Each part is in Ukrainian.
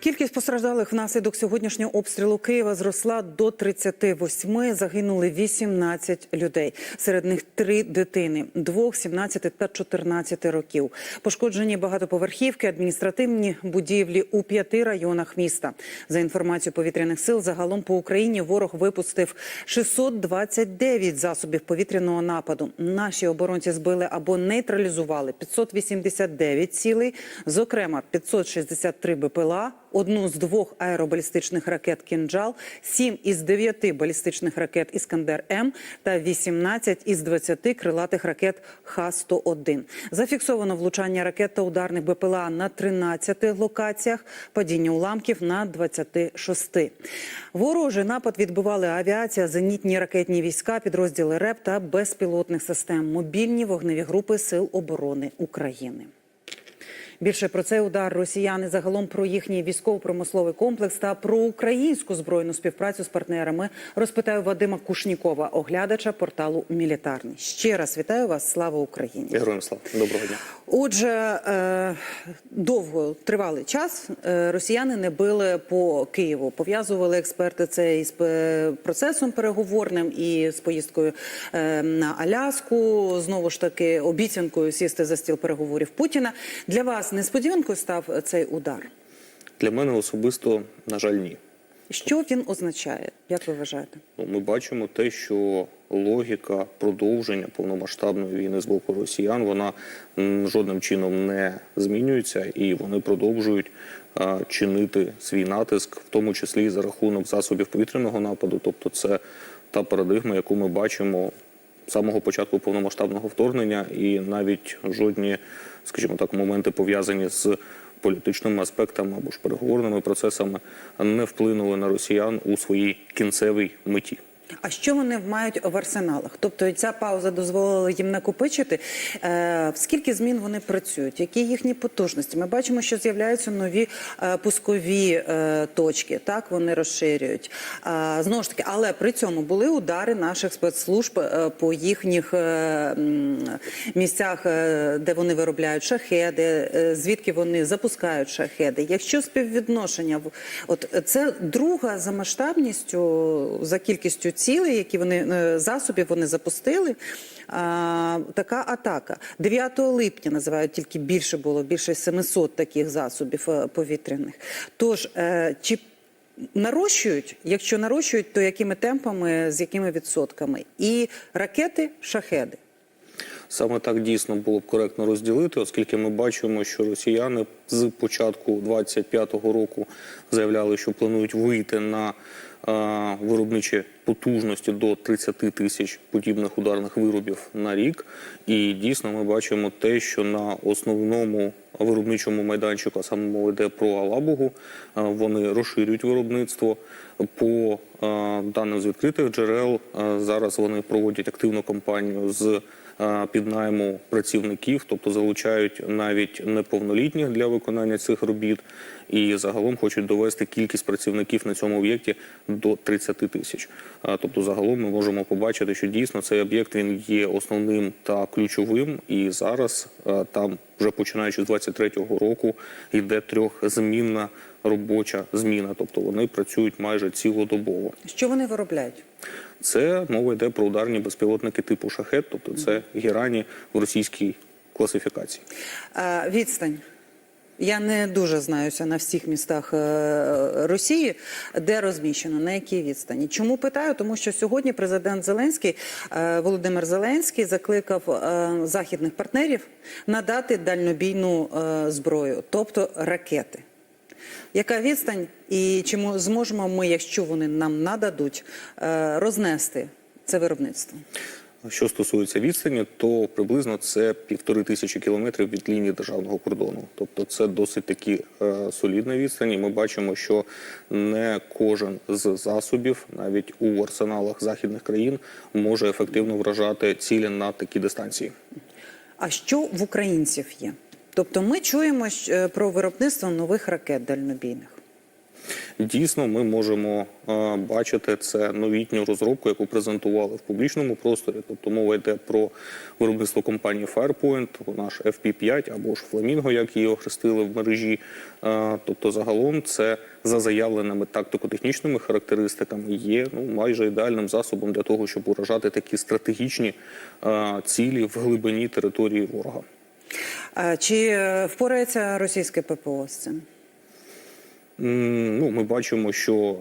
Кількість постраждалих внаслідок сьогоднішнього обстрілу Києва зросла до 38. Загинули 18 людей. Серед них три дитини – двох, 17 та 14 років. Пошкоджені багатоповерхівки, адміністративні будівлі у п'яти районах міста. За інформацією повітряних сил, загалом по Україні ворог випустив 629 засобів повітряного нападу. Наші оборонці збили або нейтралізували 589 цілей, зокрема 563 БПЛА, одну з двох аеробалістичних ракет «Кінджал», сім із дев'яти балістичних ракет «Іскандер-М» та 18 із 20 крилатих ракет Х-101. Зафіксовано влучання ракет та ударних БПЛА на 13 локаціях, падіння уламків на 26. Ворожий напад відбивали авіація, зенітні ракетні війська, підрозділи РЕП та безпілотних систем, мобільні вогневі групи Сил оборони України. Більше про цей удар росіяни загалом про їхній військово-промисловий комплекс та про українську збройну співпрацю з партнерами розпитаю Вадима Кушнікова, оглядача порталу Мілітарний. Ще раз вітаю вас. Слава Україні! Героям слава доброго дня. Отже, е, довго тривалий час е, росіяни не били по Києву. Пов'язували експерти це із процесом переговорним і з поїздкою е, на Аляску. Знову ж таки, обіцянкою сісти за стіл переговорів Путіна. Для вас несподіванкою став цей удар. Для мене особисто, на жаль, ні. Що він означає? Як ви вважаєте? Ну, Ми бачимо те, що логіка продовження повномасштабної війни з боку росіян вона жодним чином не змінюється, і вони продовжують а, чинити свій натиск, в тому числі і за рахунок засобів повітряного нападу. Тобто, це та парадигма, яку ми бачимо самого початку повномасштабного вторгнення, і навіть жодні, скажімо так, моменти пов'язані з політичними аспектами або ж переговорними процесами не вплинули на росіян у своїй кінцевій меті. А що вони мають в арсеналах? Тобто ця пауза дозволила їм накопичити. Е, скільки змін вони працюють? Які їхні потужності? Ми бачимо, що з'являються нові е, пускові е, точки. Так вони розширюють. Знову ж таки, але при цьому були удари наших спецслужб по їхніх місцях, де вони виробляють шахеди, звідки вони запускають шахеди. Якщо співвідношення от це друга за масштабністю, за кількістю цілей, які вони е, засобів вони запустили. А, така атака 9 липня називають тільки більше було більше 700 таких засобів е, повітряних. Тож е, чи нарощують? Якщо нарощують, то якими темпами, з якими відсотками? І ракети, шахеди. Саме так дійсно було б коректно розділити, оскільки ми бачимо, що росіяни з початку 25-го року заявляли, що планують вийти на виробничі потужності до 30 тисяч подібних ударних виробів на рік. І дійсно ми бачимо те, що на основному виробничому майданчику, а саме мова йде про Алабугу, вони розширюють виробництво. По даним з відкритих джерел зараз вони проводять активну кампанію з е, піднайму працівників, тобто залучають навіть неповнолітніх для виконання цих робіт, і загалом хочуть довести кількість працівників на цьому об'єкті до 30 тисяч. Тобто, загалом ми можемо побачити, що дійсно цей об'єкт він є основним та ключовим, і зараз там, вже починаючи з 23-го року, йде трьохзмінна робоча зміна, тобто вони працюють майже цілодобово. Що вони виробляють? Це мова йде про ударні безпілотники типу шахет, тобто це гірані в російській класифікації. Відстань. Я не дуже знаюся на всіх містах е, Росії, де розміщено, на якій відстані. Чому питаю? Тому що сьогодні президент Зеленський, е, Володимир Зеленський, закликав е, західних партнерів надати дальнобійну зброю, тобто ракети. Яка відстань, і чи зможемо ми, якщо вони нам нададуть, е, рознести це виробництво? Що стосується відстані, то приблизно це півтори тисячі кілометрів від лінії державного кордону. Тобто це досить такі е, солідна відстані. Ми бачимо, що не кожен з засобів, навіть у арсеналах західних країн, може ефективно вражати цілі на такі дистанції. А що в українців є? Тобто ми чуємо е, про виробництво нових ракет дальнобійних. дійсно ми можемо бачити це новітню розробку, яку презентували в публічному просторі. Тобто мова йде про виробництво компанії Firepoint, наш FP5 або ж Flamingo, як її охрестили в мережі. Тобто, загалом це за заявленими тактико-технічними характеристиками є ну майже ідеальним засобом для того, щоб уражати такі стратегічні цілі в глибині території ворога. Чи е, впорається російське ППО з цим? Ну, ми бачимо, що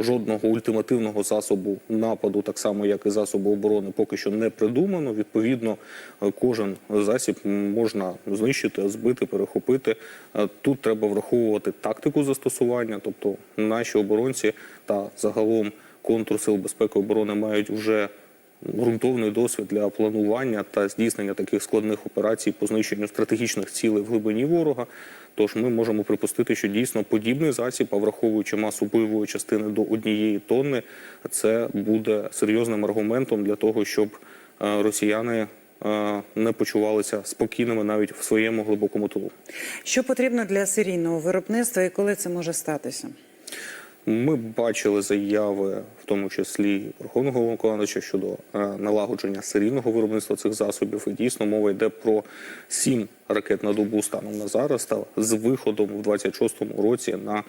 жодного ультимативного засобу нападу, так само як і засобу оборони, поки що не придумано. Відповідно, е, кожен засіб можна знищити, збити, перехопити. Е, Тут треба враховувати тактику застосування, тобто наші оборонці та загалом контур сил безпеки оборони мають вже ґрунтовний досвід для планування та здійснення таких складних операцій по знищенню стратегічних цілей в глибині ворога. Тож ми можемо припустити, що дійсно подібний засіб, а враховуючи масу бойової частини до однієї тонни, це буде серйозним аргументом для того, щоб е, росіяни е, не почувалися спокійними навіть в своєму глибокому тилу. Що потрібно для серійного виробництва і коли це може статися? Ми бачили заяви, в тому числі Верховного Головнокомандуюча, щодо е, налагодження серійного виробництва цих засобів. І дійсно мова йде про сім ракет на добу станом на зараз та з виходом в 26-му році на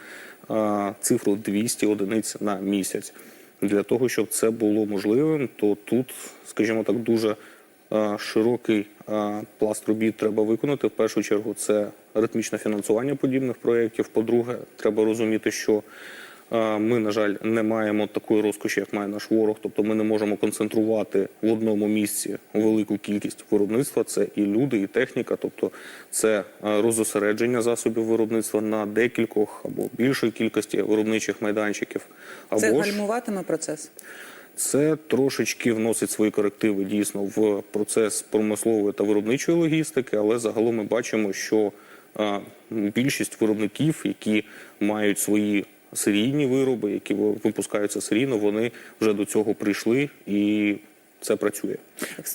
е, цифру 200 одиниць на місяць. Для того щоб це було можливим, то тут, скажімо так, дуже е, широкий пласт робіт треба виконати. В першу чергу це ритмічне фінансування подібних проєктів. По-друге, треба розуміти, що ми, на жаль, не маємо такої розкоші, як має наш ворог. Тобто ми не можемо концентрувати в одному місці велику кількість виробництва. Це і люди, і техніка. Тобто це е, розосередження засобів виробництва на декількох або більшої кількості виробничих майданчиків. Або Це гальмуватиме процес? це трошечки вносить свої корективи дійсно в процес промислової та виробничої логістики, але загалом ми бачимо, що е, більшість виробників, які мають свої серійні вироби, які ви- випускаються серійно, вони вже до цього прийшли і це працює.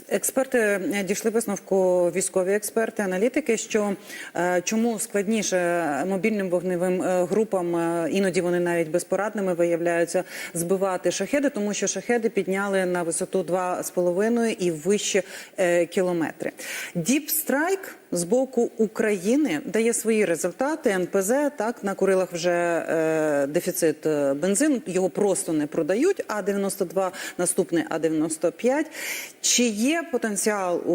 Експерти е, дійшли висновку, військові експерти, аналітики, що е, чому складніше мобільним вогневим е, групам, іноді вони навіть безпорадними виявляються, збивати шахеди, тому що шахеди підняли на висоту 2,5 і вище кілометри. Діпстрайк з боку України дає свої результати. НПЗ так на Курилах вже е, дефіцит е, бензину, його просто не продають. А 92 наступний, а 95 Чи є потенціал у,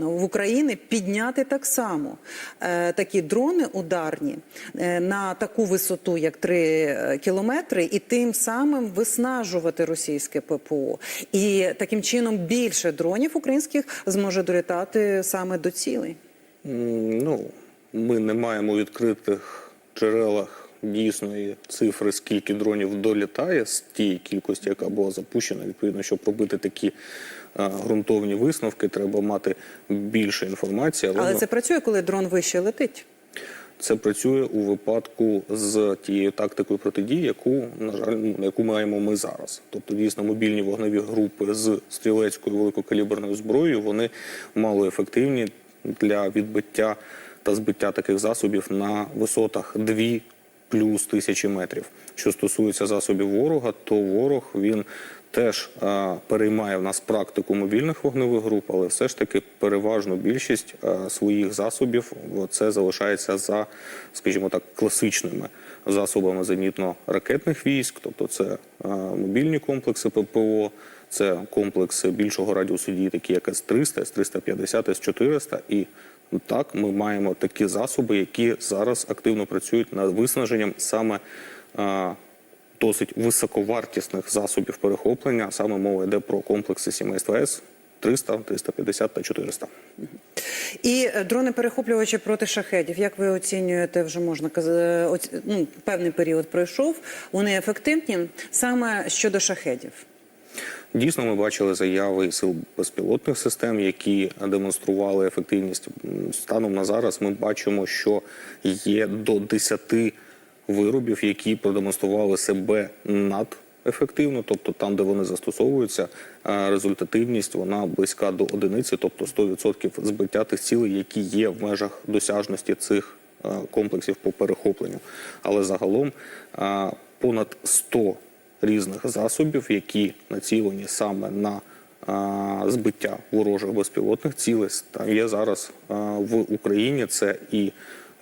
в Україні підняти так само е, такі дрони ударні е, на таку висоту, як 3 кілометри, і тим самим виснажувати російське ППО? І таким чином більше дронів українських зможе долітати саме до цілей? Ну, ми не маємо у відкритих джерелах дійсної цифри, скільки дронів долітає з тієї кількості, яка була запущена. Відповідно, щоб робити такі е, ґрунтовні висновки, треба мати більше інформації. Але, Але це працює, коли дрон вище летить. це працює у випадку з тією тактикою протидії, яку на жаль, ну, яку маємо ми зараз. Тобто, дійсно, мобільні вогневі групи з стрілецькою великокаліберною зброєю вони мало ефективні для відбиття та збиття таких засобів на висотах 2 плюс тисячі метрів. Що стосується засобів ворога, то ворог він теж е, переймає в нас практику мобільних вогневих груп, але все ж таки переважну більшість е, своїх засобів це залишається за, скажімо так, класичними засобами зенітно-ракетних військ, тобто це е, мобільні комплекси ППО. Це комплекси більшого радіусу дії, такі як С-300, С-350, С-400. І так ми маємо такі засоби, які зараз активно працюють над виснаженням саме е, досить високовартісних засобів перехоплення. Саме мова йде про комплекси сімейства С 300, 350 та 400. І е, дрони-перехоплювачі проти шахедів. Як ви оцінюєте, вже можна казати, ну, певний період пройшов. Вони ефективні саме щодо шахедів. Дійсно, ми бачили заяви сил безпілотних систем, які демонстрували ефективність. Станом на зараз ми бачимо, що є до 10 виробів, які продемонстрували себе над ефективно, тобто там, де вони застосовуються, е, результативність вона близька до одиниці, тобто 100% збиття тих цілей, які є в межах досяжності цих е, комплексів по перехопленню. Але загалом е, понад 100 різних засобів, які націлені саме на збиття ворожих безпілотних цілей, та є зараз в Україні. Це і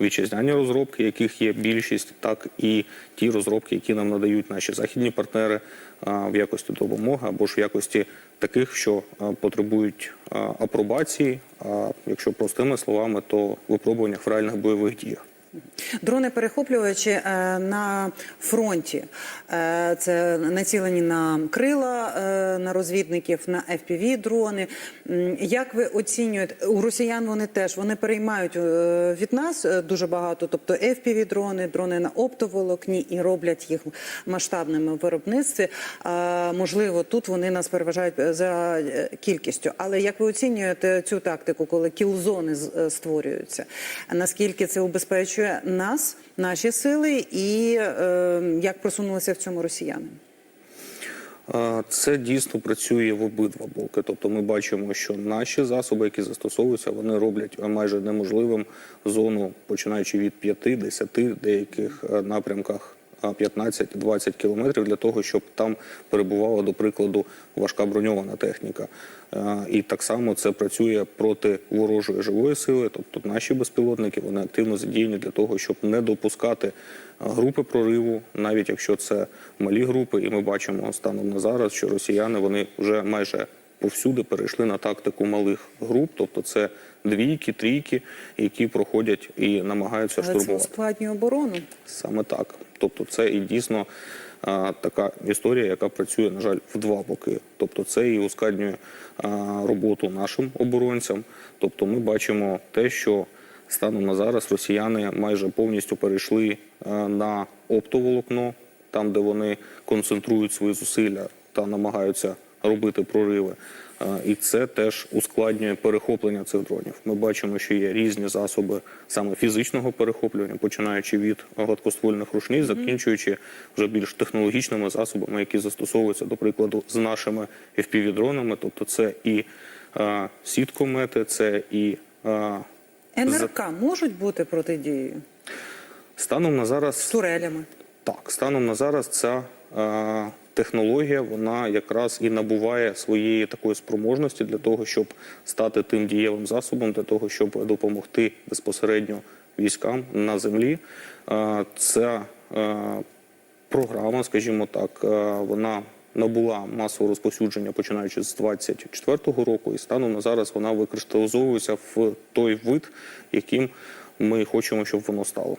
вітчизняні розробки, яких є більшість, так і ті розробки, які нам надають наші західні партнери в якості допомоги або ж в якості таких, що потребують апробації. А якщо простими словами, то випробування в реальних бойових діях. Дрони-перехоплювачі е, на фронті. Е, Це націлені на крила, е, на розвідників, на FPV-дрони. Як ви оцінюєте, у росіян вони теж вони переймають від нас дуже багато, тобто FPV-дрони, дрони на оптоволокні і роблять їх масштабними в виробництві. Можливо, тут вони нас переважають за кількістю. Але як ви оцінюєте цю тактику, коли кілзони створюються? Наскільки це убезпечує нас, наші сили, і е, як просунулися в цьому росіяни? Це дійсно працює в обидва боки. Тобто ми бачимо, що наші засоби, які застосовуються, вони роблять майже неможливим зону, починаючи від 5-10 деяких е, напрямках. А, 15-20 кілометрів для того, щоб там перебувала, до прикладу, важка броньована техніка. Е, І так само це працює проти ворожої живої сили, тобто наші безпілотники вони активно задіяні для того, щоб не допускати е, групи прориву, навіть якщо це малі групи, і ми бачимо станом на зараз, що росіяни вони вже майже повсюди перейшли на тактику малих груп, тобто це двійки, трійки, які проходять і намагаються Але це штурмувати. ускладнює оборону. Саме так. Тобто, це і дійсно така історія, яка працює, на жаль, в два боки. Тобто, це і ускладнює роботу нашим оборонцям. Тобто, ми бачимо те, що станом на зараз росіяни майже повністю перейшли на оптоволокно, там, де вони концентрують свої зусилля та намагаються робити прориви. І це теж ускладнює перехоплення цих дронів. Ми бачимо, що є різні засоби саме фізичного перехоплювання, починаючи від гладкоствольних рушниць, закінчуючи вже більш технологічними засобами, які застосовуються, до прикладу, з нашими FPV-дронами. Тобто, це і е, сіткомети, це і е, НРК можуть бути протидією станом на зараз турелями. Так, станом на зараз ця е, технологія вона якраз і набуває своєї такої спроможності для того, щоб стати тим дієвим засобом, для того, щоб допомогти безпосередньо військам на землі. Ця програма, скажімо так, вона набула масового розповсюдження починаючи з 24-го року, і станом на зараз вона викристалізовується в той вид, яким ми хочемо, щоб воно стало.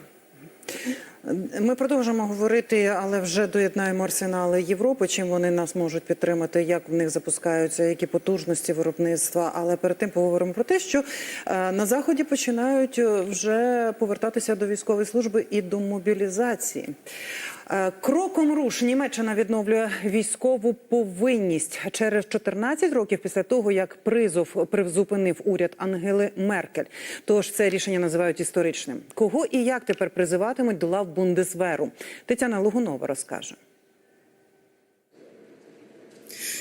Ми продовжимо говорити, але вже доєднаємо арсенали Європи. Чим вони нас можуть підтримати, як в них запускаються, які потужності виробництва. Але перед тим поговоримо про те, що е, на заході починають вже повертатися до військової служби і до мобілізації. Е, Кроком руш Німеччина відновлює військову повинність через 14 років після того, як призов призупинив уряд Ангели Меркель. Тож це рішення називають історичним. Кого і як тепер призиватимуть до лав Бундесверу? Тетяна Лугунова розкаже.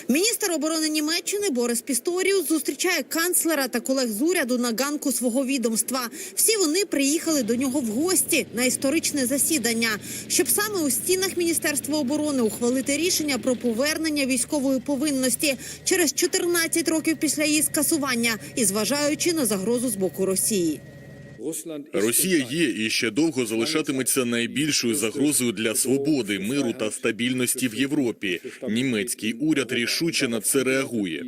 Міністр оборони Німеччини Борис Пісторіус зустрічає канцлера та колег з уряду на ганку свого відомства. Всі вони приїхали до нього в гості на історичне засідання, щоб саме у стінах Міністерства оборони ухвалити рішення про повернення військової повинності через 14 років після її скасування і зважаючи на загрозу з боку Росії. Росія є і ще довго залишатиметься найбільшою загрозою для свободи, миру та стабільності в Європі. Німецький уряд рішуче на це реагує.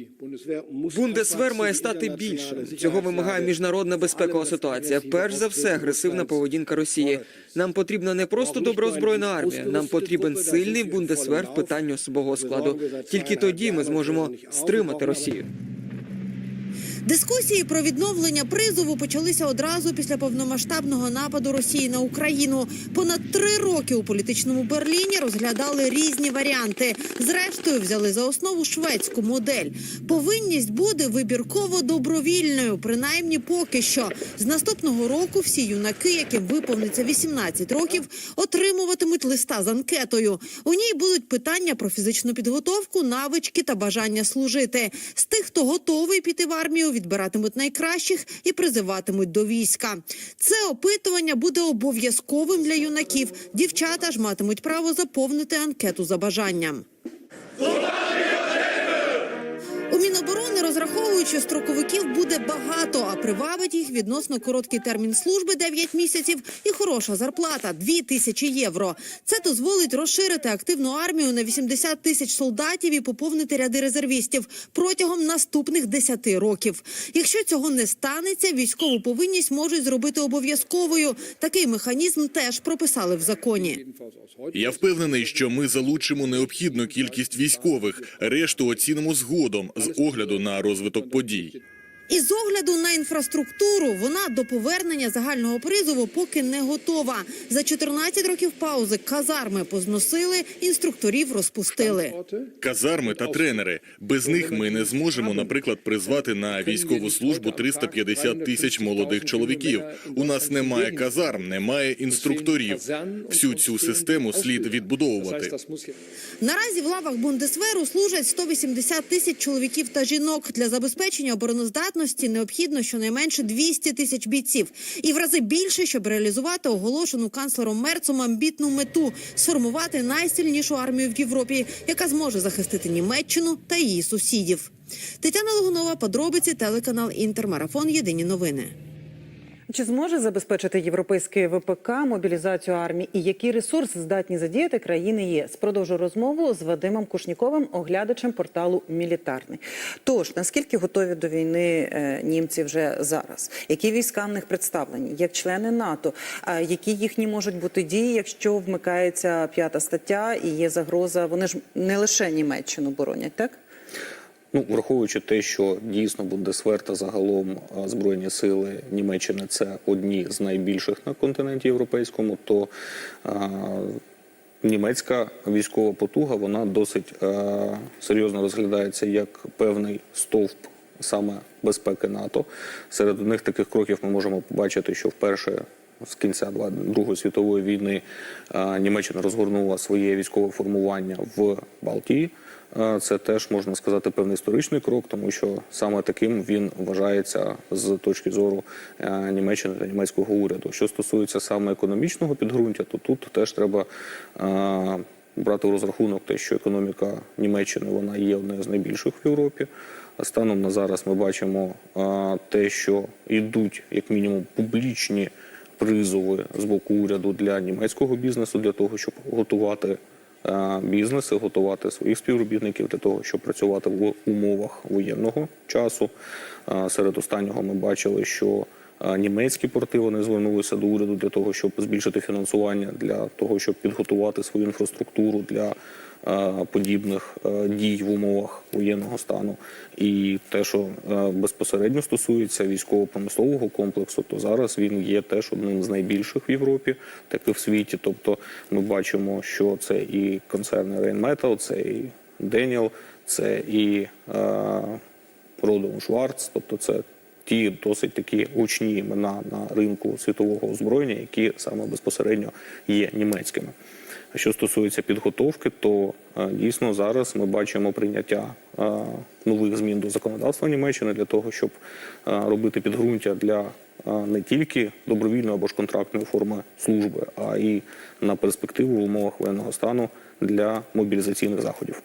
Бундесвер має стати більшим. Цього вимагає міжнародна безпекова ситуація. Перш за все, агресивна поведінка Росії. Нам потрібна не просто добре озброєна армія. Нам потрібен сильний бундесвер в питанні особового складу. Тільки тоді ми зможемо стримати Росію. Дискусії про відновлення призову почалися одразу після повномасштабного нападу Росії на Україну. Понад три роки у політичному Берліні розглядали різні варіанти. Зрештою, взяли за основу шведську модель. Повинність буде вибірково добровільною, принаймні поки що. З наступного року всі юнаки, яким виповниться 18 років, отримуватимуть листа з анкетою. У ній будуть питання про фізичну підготовку, навички та бажання служити. З тих, хто готовий піти в армію, відбиратимуть найкращих і призиватимуть до війська. Це опитування буде обов'язковим для юнаків. Дівчата ж матимуть право заповнити анкету за бажанням. У Міноборони розраховують, що строковиків буде багато, а привабить їх відносно короткий термін служби 9 місяців і хороша зарплата 2 тисячі євро. Це дозволить розширити активну армію на 80 тисяч солдатів і поповнити ряди резервістів протягом наступних 10 років. Якщо цього не станеться, військову повинність можуть зробити обов'язковою. Такий механізм теж прописали в законі. Я впевнений, що ми залучимо необхідну кількість військових. Решту оцінимо згодом з огляду на розвиток подій. І з огляду на інфраструктуру вона до повернення загального призову поки не готова. За 14 років паузи казарми позносили, інструкторів розпустили. Казарми та тренери. Без них ми не зможемо, наприклад, призвати на військову службу 350 тисяч молодих чоловіків. У нас немає казарм, немає інструкторів. Всю цю систему слід відбудовувати. Наразі в лавах Бундесверу служать 180 тисяч чоловіків та жінок. Для забезпечення обороноздатності необхідно щонайменше 200 тисяч бійців. І в рази більше, щоб реалізувати оголошену канцлером Мерцом амбітну мету – сформувати найсильнішу армію в Європі, яка зможе захистити Німеччину та її сусідів. Тетяна Логунова, подробиці, телеканал Інтермарафон. Єдині новини. Чи зможе забезпечити європейський ВПК мобілізацію армії і які ресурси здатні задіяти країни ЄС? Продовжу розмову з Вадимом Кушніковим, оглядачем порталу Мілітарний. Тож наскільки готові до війни е, німці вже зараз? Які війська в них представлені? Як члени НАТО? А які їхні можуть бути дії, якщо вмикається п'ята стаття і є загроза? Вони ж не лише Німеччину боронять, так? Ну, враховуючи те, що дійсно Бундесвер та загалом збройні сили Німеччини це одні з найбільших на континенті європейському, то а, німецька військова потуга вона досить а, серйозно розглядається як певний стовп саме безпеки НАТО. Серед них таких кроків ми можемо побачити, що вперше з кінця Другої світової війни Німеччина розгорнула своє військове формування в Балтії. Це теж можна сказати певний історичний крок, тому що саме таким він вважається з точки зору е, Німеччини та німецького уряду. Що стосується саме економічного підґрунтя, то тут теж треба е, брати у розрахунок те, що економіка Німеччини вона є однією з найбільших в Європі. Станом на зараз ми бачимо е, те, що йдуть як мінімум публічні призови з боку уряду для німецького бізнесу для того, щоб готувати бізнеси, готувати своїх співробітників для того, щоб працювати в умовах воєнного часу. Е, Серед останнього ми бачили, що е, німецькі порти вони звернулися до уряду для того, щоб збільшити фінансування для того, щоб підготувати свою інфраструктуру для подібних дій в умовах воєнного стану. І те, що безпосередньо стосується військово-промислового комплексу, то зараз він є теж одним з найбільших в Європі, так і в світі. Тобто ми бачимо, що це і концерни Rheinmetall, це і Daniel, це і Родом Шварц, тобто це ті досить такі гучні імена на ринку світового озброєння, які саме безпосередньо є німецькими. Що стосується підготовки, то е, дійсно зараз ми бачимо прийняття е, нових змін до законодавства Німеччини для того, щоб е, робити підґрунтя для не тільки добровільної або ж контрактної форми служби, а і на перспективу в умовах воєнного стану для мобілізаційних заходів.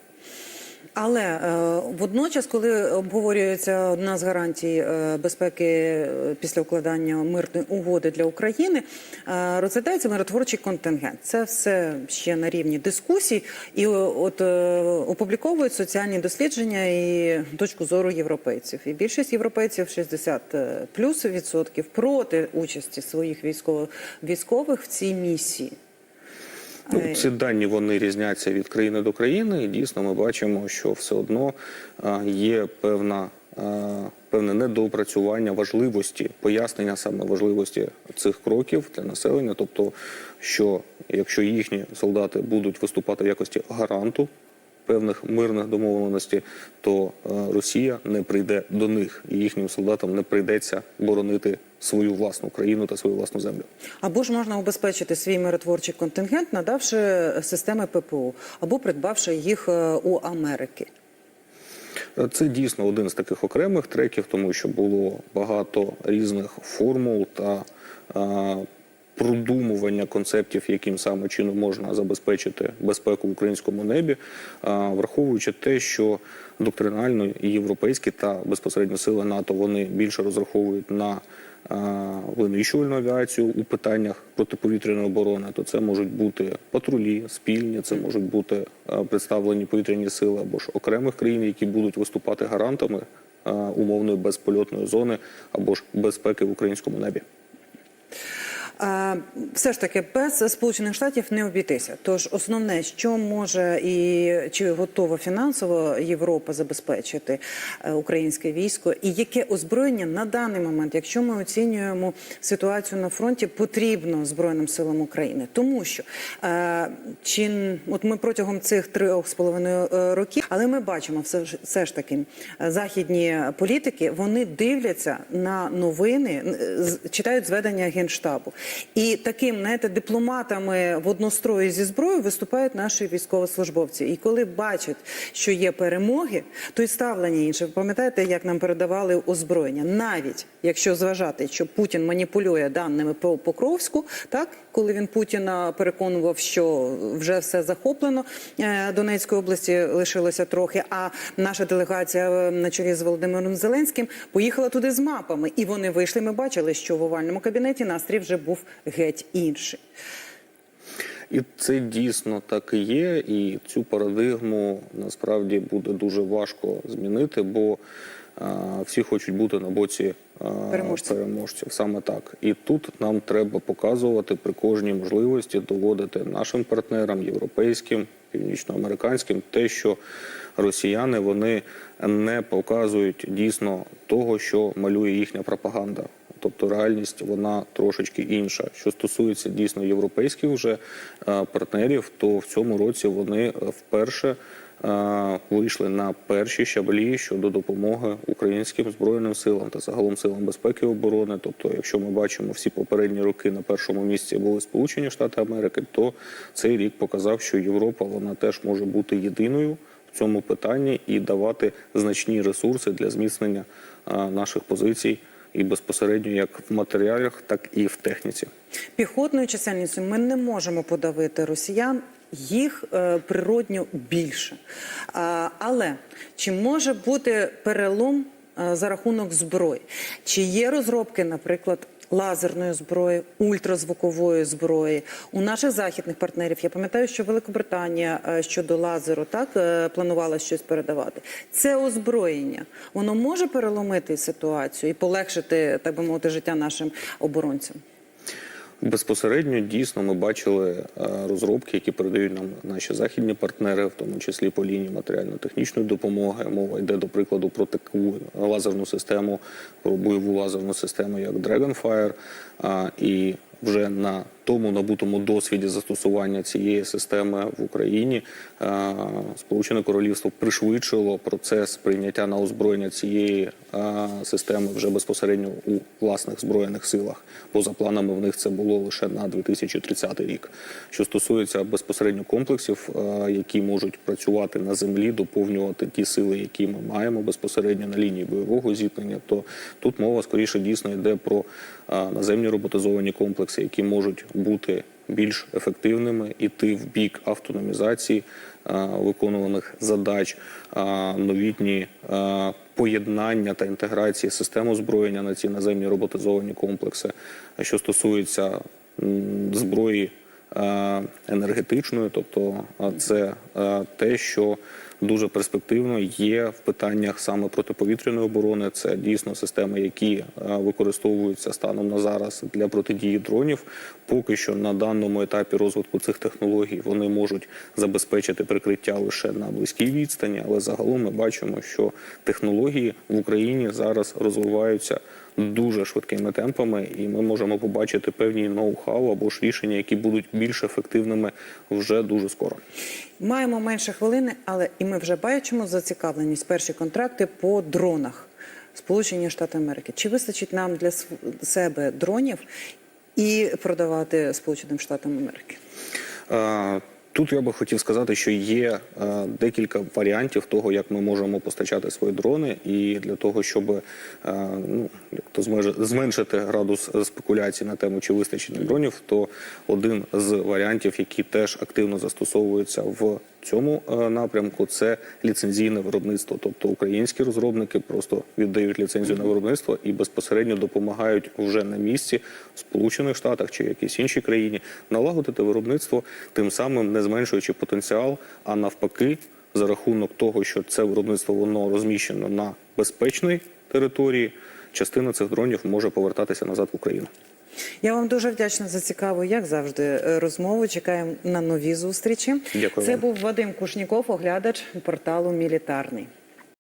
Але е, водночас, коли обговорюється одна з гарантій е, безпеки е, після укладання мирної угоди для України, розглядається миротворчий контингент. Це все ще на рівні дискусій, і от опубліковують соціальні дослідження і точку зору європейців. І більшість європейців 60 плюс відсотків проти участі своїх військових військових в цій місії. Ну, Е, ці дані вони різняться від країни до країни, і дійсно ми бачимо, що все одно є певна. Певне недоопрацювання важливості пояснення саме важливості цих кроків для населення, тобто, що якщо їхні солдати будуть виступати в якості гаранту певних мирних домовленостей, то е, Росія не прийде до них, і їхнім солдатам не прийдеться боронити свою власну країну та свою власну землю. Або ж можна убезпечити свій миротворчий контингент, надавши системи ППО, або придбавши їх е, у Америки. Це дійсно один з таких окремих треків, тому що було багато різних формул та е, продумування концептів, яким саме чином можна забезпечити безпеку в українському небі, е, враховуючи те, що доктринально і європейські та безпосередньо сили НАТО вони більше розраховують на е, винищувальну авіацію у питаннях протиповітряної оборони, то це можуть бути патрулі спільні, це можуть бути представлені повітряні сили або ж окремих країн, які будуть виступати гарантами умовної безпольотної зони або ж безпеки в українському небі. Все ж таки без Сполучених Штатів не обійтися. Тож основне, що може і чи готова фінансово Європа забезпечити е, українське військо, і яке озброєння на даний момент, якщо ми оцінюємо ситуацію на фронті, потрібно збройним силам України, тому що е, чи от ми протягом цих трьох з половиною е, років, але ми бачимо все ж все ж таки західні політики, вони дивляться на новини, читають зведення генштабу. І таким знаєте, дипломатами в однострої зі зброєю виступають наші військовослужбовці. І коли бачать, що є перемоги, то й ставлення інше. Ви пам'ятаєте, як нам передавали озброєння? Навіть якщо зважати, що Путін маніпулює даними про Покровську, так коли він Путіна переконував, що вже все захоплено е, Донецької області лишилося трохи. А наша делегація е, на чолі з Володимиром Зеленським поїхала туди з мапами, і вони вийшли. Ми бачили, що в овальному кабінеті настрій вже був геть інший. І це дійсно так і є. І цю парадигму насправді буде дуже важко змінити, бо всі хочуть бути на боці Переможців. переможців. Саме так. І тут нам треба показувати при кожній можливості доводити нашим партнерам, європейським, північноамериканським, те, що росіяни вони не показують дійсно того, що малює їхня пропаганда. Тобто реальність вона трошечки інша. Що стосується дійсно європейських вже е, партнерів, то в цьому році вони е, вперше вийшли на перші щаблі щодо допомоги українським збройним силам та загалом силам безпеки і оборони. Тобто, якщо ми бачимо всі попередні роки на першому місці були Сполучені Штати Америки, то цей рік показав, що Європа вона теж може бути єдиною в цьому питанні і давати значні ресурси для зміцнення е, наших позицій і безпосередньо як в матеріалах, так і в техніці. Піхотною чисельністю ми не можемо подавити росіян. Їх е, природньо більше. Але чи може бути перелом е, за рахунок зброї? Чи є розробки, наприклад, лазерної зброї, ультразвукової зброї у наших західних партнерів? Я пам'ятаю, що Великобританія е, щодо лазеру так планувала щось передавати. Це озброєння. Воно може переломити ситуацію і полегшити, так би мовити, життя нашим оборонцям. Безпосередньо дійсно ми бачили е, розробки, які передають нам наші західні партнери, в тому числі по лінії матеріально-технічної допомоги. Мова йде до прикладу про таку лазерну систему, про бойову лазерну систему, як Dragonfire. І вже на тому набутому досвіді застосування цієї системи в Україні е, Сполучене Королівство пришвидшило процес прийняття на озброєння цієї е, системи вже безпосередньо у власних збройних силах. Поза планами в них це було лише на 2030 рік. Що стосується безпосередньо комплексів, е, які можуть працювати на землі, доповнювати ті сили, які ми маємо безпосередньо на лінії бойового зіткнення, то тут мова скоріше дійсно йде про наземні роботизовані комплекси, які можуть бути більш ефективними, іти в бік автономізації виконуваних задач, новітні поєднання та інтеграції систем озброєння на ці наземні роботизовані комплекси. Що стосується зброї е, енергетичної, тобто е, це е, те, що дуже перспективно є в питаннях саме протиповітряної оборони. Це дійсно системи, які використовуються станом на зараз для протидії дронів. Поки що на даному етапі розвитку цих технологій вони можуть забезпечити прикриття лише на близькій відстані, але загалом ми бачимо, що технології в Україні зараз розвиваються дуже швидкими темпами, і ми можемо побачити певні ноу-хау або ж рішення, які будуть більш ефективними вже дуже скоро. Маємо менше хвилини, але і ми вже бачимо зацікавленість перші контракти по дронах. Сполучені Штати Америки. Чи вистачить нам для себе дронів і продавати Сполученим Штатам Америки? Тут я би хотів сказати, що є е, декілька варіантів того, як ми можемо постачати свої дрони, і для того, щоб е, ну як то зменшити градус спекуляцій на тему, чи вистачить дронів, то один з варіантів, які теж активно застосовуються в цьому е, напрямку, це ліцензійне виробництво. Тобто українські розробники просто віддають ліцензію на виробництво і безпосередньо допомагають вже на місці в Сполучених Штатах чи якійсь іншій країні налагодити виробництво, тим самим не зменшуючи потенціал, а навпаки, за рахунок того, що це виробництво воно розміщено на безпечній території, частина цих дронів може повертатися назад в Україну. Я вам дуже вдячна за цікаву, як завжди, е, розмову. Чекаємо на нові зустрічі. Дякую Це був Вадим Кушніков, оглядач порталу Мілітарний.